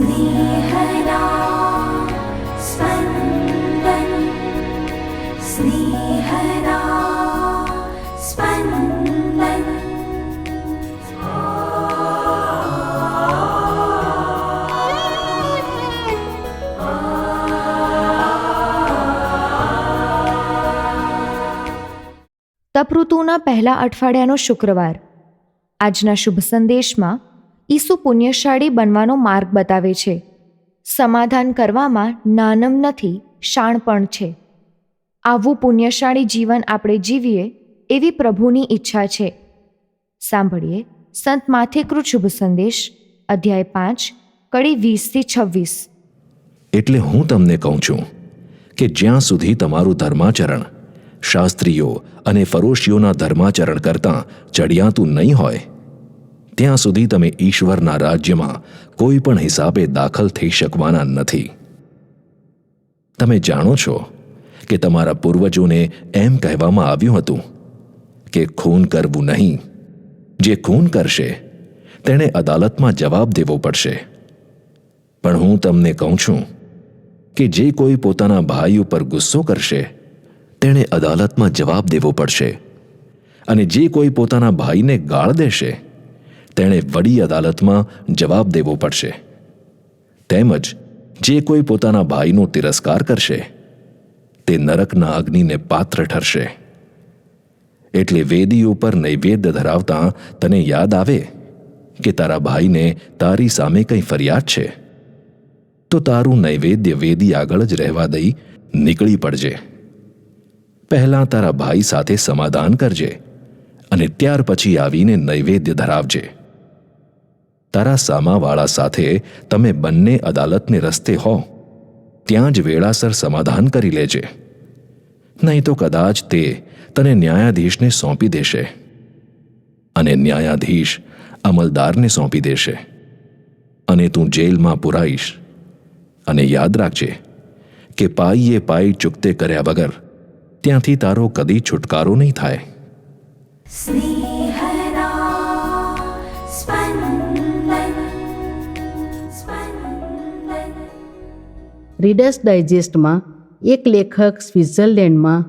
स्नेहदा स्पन्दन् स्नेहदा स्पन्दन् તપઋતુના પહેલા અઠવાડિયાનો શુક્રવાર આજના શુભ સંદેશમાં ઈસુ પુણ્યશાળી બનવાનો માર્ગ બતાવે છે. સમાધાન કરવામાં નાનમ નથી શાણપણ છે. આવું પુણ્યશાળી જીવન આપણે જીવીએ એવી પ્રભુની ઈચ્છા છે. સાંભળીએ સંત માથેકૃત શુભ સંદેશ, અધ્યાય પાંચ, કડી વીસથી છવ્વીસ. એટલે હું તમને કહું છું કે જ્યાં સુધી તમારું ધર્માચરણ, શાસ્ત્રીઓ અને ફરોશીઓના ધર્માચરણ કરતાં ચડિયાતું નહીં હોય ત્યાં સુધી તમે ઈશ્વરના રાજ્યમાં કોઈ પણ હિસાબે દાખલ થઈ શકવાના નથી. તમે જાણો છો કે તમારા પૂર્વજોને એમ કહેવામાં આવ્યું હતું કે ખૂન કરવું નહીં. જે ખૂન કરશે, તેણે અદાલતમાં જવાબ દેવો પડશે. પણ હું તમને કહું છું કે જે કોઈ પોતાના ભાઈ ઉપર ગુસ્સો કરશે, તેણે અદાલતમાં જવાબ દેવો પડશે. અને જે કોઈ પોતાના ભાઈને ગાળ દેશે તેણે વડી અદાલતમાં જવાબ દેવો પડશે. તેમજ જે કોઈ પોતાના ભાઈનો તિરસ્કાર કરશે, તે નરકના અગ્નિને પાત્ર ઠરશે. એટલે વેદી ઉપર નૈવેદ્ય ધરાવતા તને યાદ આવે કે તારા ભાઈને તારી સામે કંઈ ફરિયાદ છે? તો તારું નૈવેદ્ય વેદી આગળ જ રહેવા દઈ નીકળી પડજે. પહેલાં તારા ભાઈ સાથે સમાધાન કરજે અને ત્યાર પછી આવીને નૈવેદ્ય ધરાવજે. તારા સામાવાળા સાથે તમે બંને અદાલતને રસ્તે હો. ત્યાં જ વેળાસર સમાધાન કરી લેજે. નહીં તો કદાચ તે તને ન્યાયાધીશને સોંપી દેશે. અને ન્યાયાધીશ અમલદારને સોંપી દેશે. અને તું જેલમાં પુરાઈશ. અને યાદ રાખજે કે પાઈએ પાઈ ચૂકતે કર્યા વગર ત્યાંથી તારો કદી છુટકારો નહીં થાય. રીડર્સ ડાયજેસ્ટમાં એક લેખક સ્વિટ્ઝરલેન્ડમાં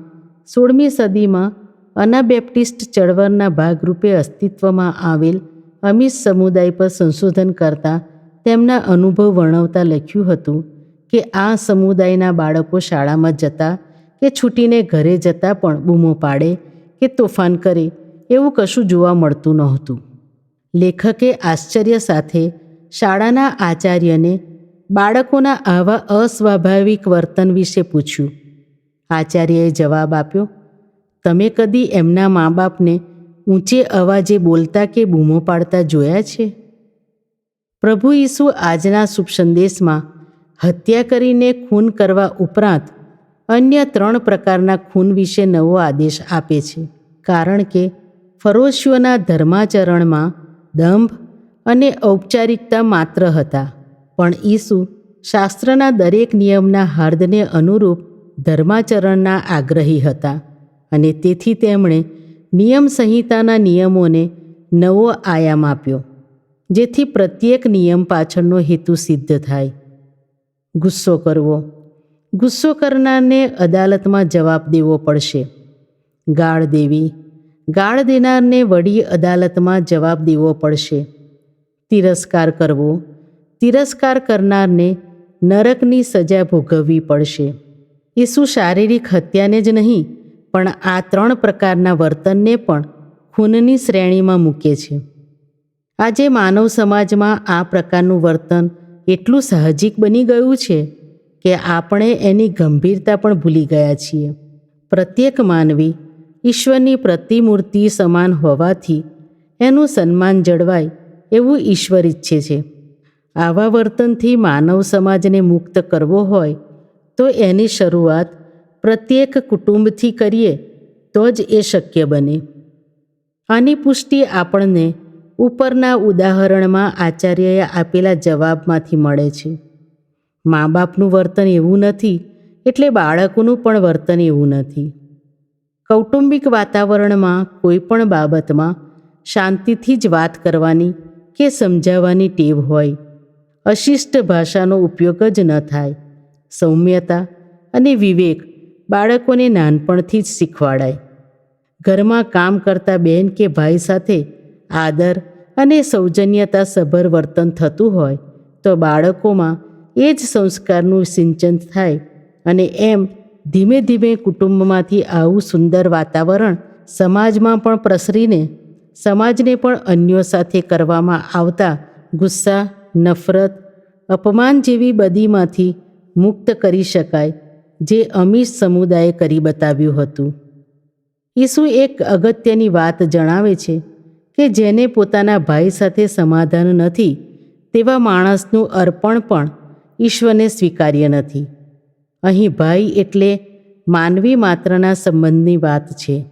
સોળમી સદીમાં અનાબેપ્ટિસ્ટ ચળવળના ભાગરૂપે અસ્તિત્વમાં આવેલ અમીશ સમુદાય પર સંશોધન કરતા તેમના અનુભવ વર્ણવતા લખ્યું હતું કે આ સમુદાયના બાળકો શાળામાં જતા કે છૂટીને ઘરે જતા પણ બૂમો પાડે કે તોફાન કરે એવું કશું જોવા મળતું નહોતું. લેખકે આશ્ચર્ય સાથે શાળાના આચાર્યને બાળકોના આવા અસ્વાભાવિક વર્તન વિશે પૂછ્યું. આચાર્યએ જવાબ આપ્યો, તમે કદી એમના મા બાપને ઊંચે અવાજે બોલતા કે બૂમો પાડતા જોયા છે? પ્રભુ ઈસુ આજના શુભ સંદેશમાં, હત્યા કરીને ખૂન કરવા ઉપરાંત અન્ય ત્રણ પ્રકારના ખૂન વિશે નવો આદેશ આપે છે. કારણ કે ફરોશીઓના ધર્માચરણમાં દંભ અને ઔપચારિકતા માત્ર હતા. પણ ઈસુ શાસ્ત્રના દરેક નિયમના હાર્દને અનુરૂપ ધર્માચરણના આગ્રહી હતા અને તેથી તેમણે નિયમ સંહિતાના નિયમોને નવો આયામ આપ્યો, જેથી પ્રત્યેક નિયમ પાછળનો હેતુ સિદ્ધ થાય. ગુસ્સો કરવો. ગુસ્સો કરનારને અદાલતમાં જવાબ દેવો પડશે. ગાળ દેવી. ગાળ દેનારને વડી અદાલતમાં જવાબ દેવો પડશે. તિરસ્કાર કરવો. તિરસ્કાર કરનારને નરકની સજા ભોગવવી પડશે. ઈસુ શારીરિક હત્યાને જ નહીં, પણ આ ત્રણ પ્રકારના વર્તનને પણ ખૂનની શ્રેણીમાં મૂકે છે. આજે માનવ સમાજમાં આ પ્રકારનું વર્તન એટલું સાહજિક બની ગયું છે કે આપણે એની ગંભીરતા પણ ભૂલી ગયા છીએ. પ્રત્યેક માનવી ઈશ્વરની પ્રતિમૂર્તિ સમાન હોવાથી એનું સન્માન જળવાય એવું ઈશ્વર ઈચ્છે છે. આવા વર્તનથી માનવ સમાજને મુક્ત કરવો હોય, તો એની શરૂઆત પ્રત્યેક કુટુંબથી કરીએ તો જ એ શક્ય બને. આની પુષ્ટિ આપણને ઉપરના ઉદાહરણમાં આચાર્યએ આપેલા જવાબમાંથી મળે છે. મા બાપનું વર્તન એવું નથી, એટલે બાળકોનું પણ વર્તન એવું નથી. કૌટુંબિક વાતાવરણમાં કોઈ પણ બાબતમાં શાંતિથી જ વાત કરવાની કે સમજાવવાની ટેવ હોય અશિષ્ટ ભાષાનો ઉપયોગ જ ન થાય. સૌમ્યતા અને વિવેક બાળકોને નાનપણથી જ શીખવાડાય. ઘરમાં કામ કરતા બહેન કે ભાઈ સાથે આદર અને સૌજન્યતા સભર વર્તન થતું હોય, તો બાળકોમાં એ જ સંસ્કારનું સિંચન થાય અને એમ ધીમે ધીમે કુટુંબમાંથી આવું સુંદર વાતાવરણ સમાજમાં પણ પ્રસરીને, સમાજને પણ અન્યો સાથે કરવામાં આવતા ગુસ્સા નફરત, અપમાન જેવી બદીમાંથી મુક્ત કરી શકાય, જે અમીશ સમુદાયે કરી બતાવ્યું હતું. ઈસુ એક અગત્યની વાત જણાવે છે કે જેને પોતાના ભાઈ સાથે સમાધાન નથી, તેવા માણસનું અર્પણ પણ ઈશ્વરને સ્વીકાર્ય નથી. અહીં ભાઈ એટલે માનવી માત્રના સંબંધની વાત છે.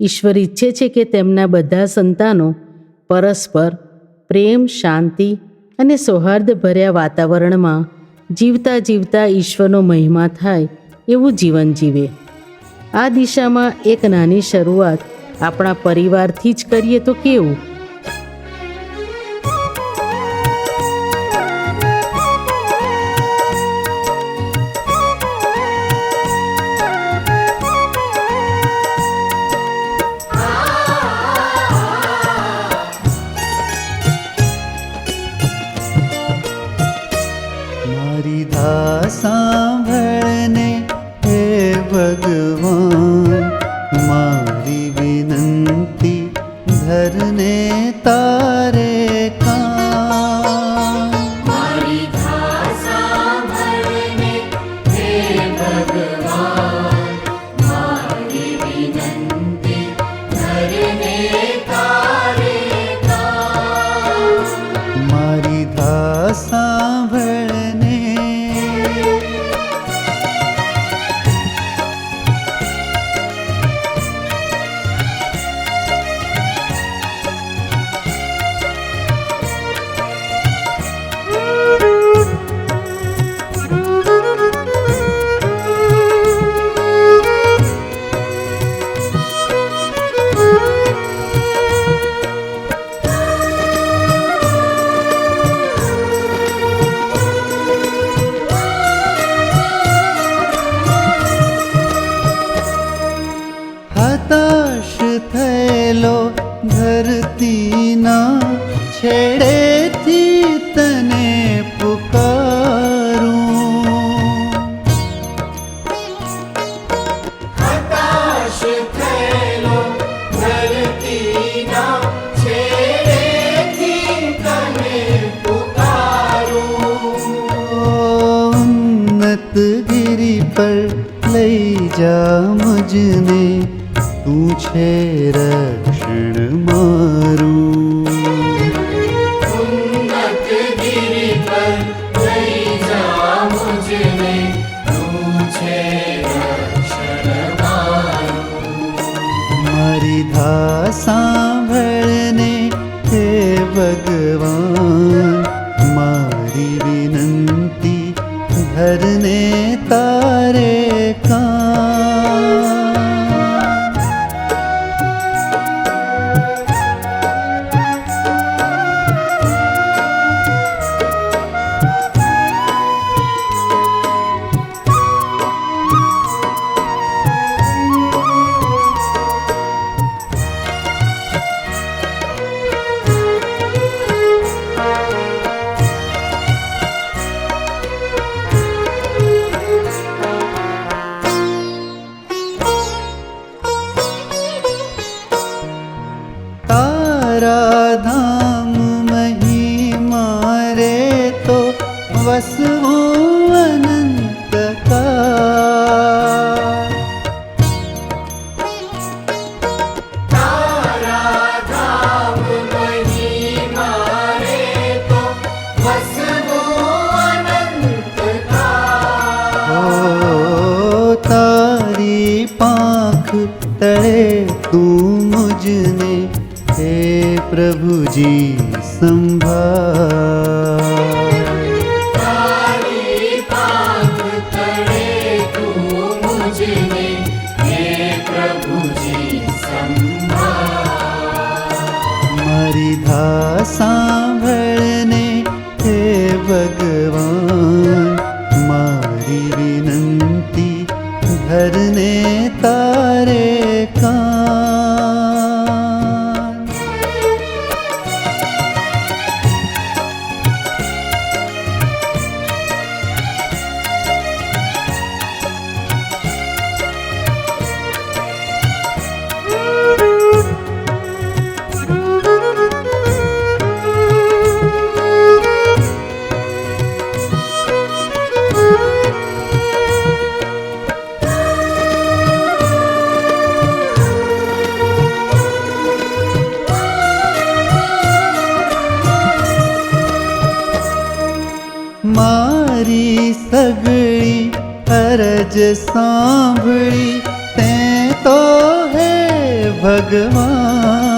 ઈશ્વર ઈચ્છે છે કે તેમના બધા સંતાનો પરસ્પર પ્રેમ, શાંતિ અને સૌહાર્દભર્યા વાતાવરણમાં જીવતા જીવતા ઈશ્વરનો મહિમા થાય એવું જીવન જીવે. આ દિશામાં એક નાની શરૂઆત આપણા પરિવારથી જ કરીએ તો કેવું? ગિરી પર લઈ જા મુજને તું છે રક્ષણ મારું મારી ધા ધામ મહિમા રે તો વસવું અનંત ઓ તારી પાંખ તળે તું जी અરજ સાંભળી તે તો હે ભગવાન.